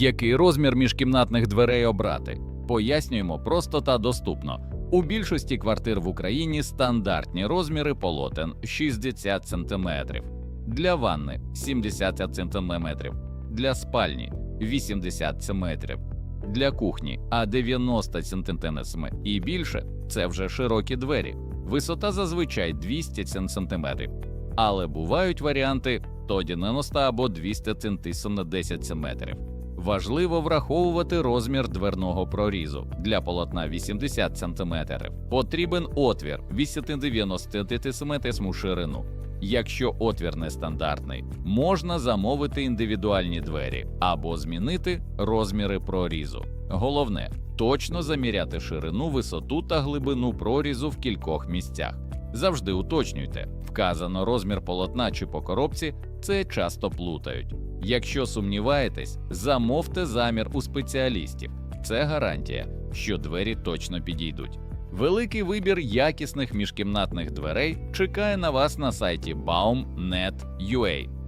Який розмір міжкімнатних дверей обрати? Пояснюємо просто та доступно. У більшості квартир в Україні стандартні розміри полотен 60 см, для ванни 70 см, для спальні 80 см, для кухні а 90 см і більше це вже широкі двері. Висота зазвичай 200 см. Але бувають варіанти 190 або 200 см на 10 см. Важливо враховувати розмір дверного прорізу. Для полотна 80 см потрібен отвір 80-90 см ширину. Якщо отвір нестандартний, можна замовити індивідуальні двері або змінити розміри прорізу. Головне точно заміряти ширину, висоту та глибину прорізу в кількох місцях. Завжди уточнюйте, вказано розмір полотна чи по коробці, це часто плутають. Якщо сумніваєтесь, замовте замір у спеціалістів. Це гарантія, що двері точно підійдуть. Великий вибір якісних міжкімнатних дверей чекає на вас на сайті baum.net.ua.